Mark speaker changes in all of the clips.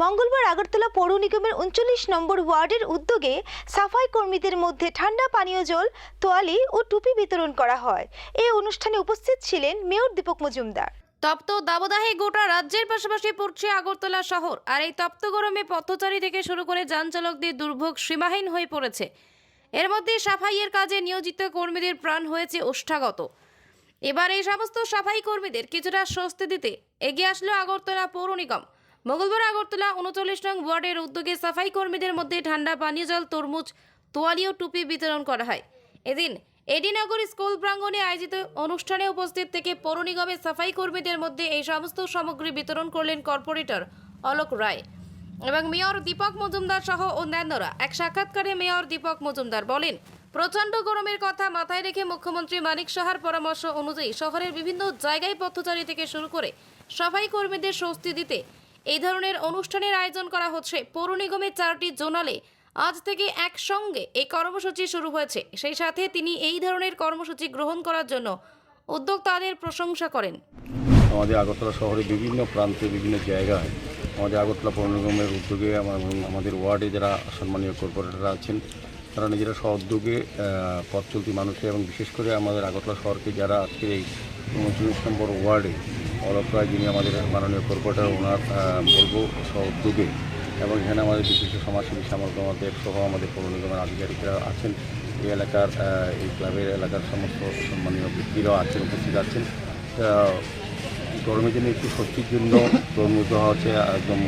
Speaker 1: মঙ্গলবার আগরতলা পৌর নিগমের উনচল্লিশ নম্বর ওয়ার্ডের উদ্যোগে সাফাই কর্মীদের মধ্যে ঠান্ডা পানীয় জল, তোয়ালি ও টুপি বিতরণ করা হয়। এই অনুষ্ঠানে উপস্থিত ছিলেন মেয়র দীপক মজুমদার।
Speaker 2: তপ্ত দাবদাহে গোটা রাজ্যের পাশাপাশি পড়ছে আগরতলা শহর। আর এই তপ্ত গরমে পথচারী থেকে শুরু করে যান চালকদের দুর্ভোগ সীমাহীন হয়ে পড়েছে। এর মধ্যে সাফাইয়ের কাজে নিয়োজিত কর্মীদের প্রাণ হয়েছে ওষ্ঠাগত। এবার এই সমস্ত সাফাই কর্মীদের কিছুটা স্বস্তি দিতে এগিয়ে আসলো আগরতলা পৌর নিগম। মঙ্গলবার আগরতলা উনচল্লিশ নং ওয়ার্ডের উদ্যোগে সাফাই কর্মীদের মধ্যে ঠান্ডা পানীয় জল, তরমুজ, তোয়ালি ও টুপি বিতরণ করা হয়। এদিন এডিনগর স্কুল প্রাঙ্গণে আয়োজিত অনুষ্ঠানে উপস্থিত থেকে পৌর নিগমের সাফাই কর্মীদের মধ্যে এই সমস্ত সামগ্রী বিতরণ করলেন কর্পোরেটর অলোক রায় এবং মেয়র দীপক মজুমদার সহ অন্যান্যরা। এক সাক্ষাৎকারে মেয়র দীপক মজুমদার বলেন, প্রচণ্ড গরমের কথা মাথায় রেখে মুখ্যমন্ত্রী মানিক সাহার পরামর্শ অনুযায়ী শহরের বিভিন্ন জায়গায় পথচারী থেকে শুরু করে সাফাই কর্মীদের স্বস্তি দিতে এই ধরনের অনুষ্ঠানের আয়োজন করা হচ্ছে। পৌর নিগমের চারটি জোনালে আজ থেকে একসঙ্গে এই কর্মসূচি শুরু হয়েছে। সেই সাথে তিনি এই ধরনের কর্মসূচি গ্রহণ করার জন্য উদ্যোক্তাদের প্রশংসা করেন।
Speaker 3: আমাদের আগরতলা শহরে বিভিন্ন প্রান্তে বিভিন্ন জায়গায় আমাদের আগরতলা পৌর নিগমের উদ্যোগে আমাদের ওয়ার্ডে যারা সম্মানীয় কর্পোরেটররা আছেন তারা নিজেরা আহ, পথ চলতি মানুষে এবং বিশেষ করে আমাদের আগরতলা শহরকে যারা আজকে এই উনচল্লিশ নম্বর ওয়ার্ডে অলোক রায় যিনি আমাদের মাননীয় কর্পোরেটর, ওনার বলব উদ্যোগে এবং এখানে আমাদের বিশিষ্ট সমাজসেবী শ্যামল কুমার দেব সহ আমাদের পৌর নিগমের আধিকারিকরা আছেন। এই এলাকার এই ক্লাবের এলাকার সমস্ত সম্মানীয় ব্যক্তিরাও আছেন, উপস্থিত আছেন। গরমের জন্য একটু স্বস্তির জন্য তরমুজ দেওয়া হচ্ছে, একদম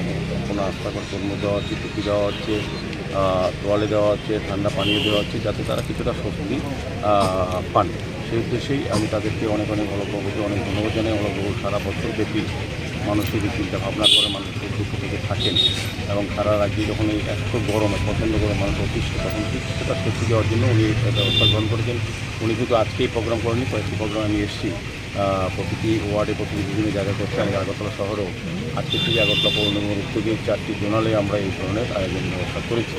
Speaker 3: কোনো আস্থাকর তরমুজ দেওয়া হচ্ছে, টুপি দেওয়া হচ্ছে তোয়ালে দেওয়া হচ্ছে, ঠান্ডা পানীয় দেওয়া হচ্ছে, যাতে তারা কিছুটা স্বস্তি পান। সেই উদ্দেশ্যেই আমি তাদেরকে অনেক অনেক অলগ্রহকে অনেক ধন্যবাদ জানাই। অলগ্রহ সারা বছর ব্যাপী মানুষের চিন্তা ভাবনা করে মানুষের দুঃখ থেকে থাকেন এবং সারা রাজ্যে যখন এই এত গরমে পছন্দ করে মানুষ অতিষ্ঠ, তখন কিছুটা স্বস্তি দেওয়ার জন্য উনি ব্যবস্থা গ্রহণ করেছেন। উনি কিন্তু আজকেই প্রোগ্রাম করেনি কয়েকটি প্রোগ্রাম আমি এসেছি। প্রতিটি ওয়ার্ডে, প্রতিটি বিভিন্ন জায়গায় করছে আমি আগরতলা শহরেও। আজকে থেকে আগরতলা পৌর নিগমের উদ্যোগে চারটি জোনালে আমরা এই ধরনের আয়োজন ব্যবস্থা করেছি।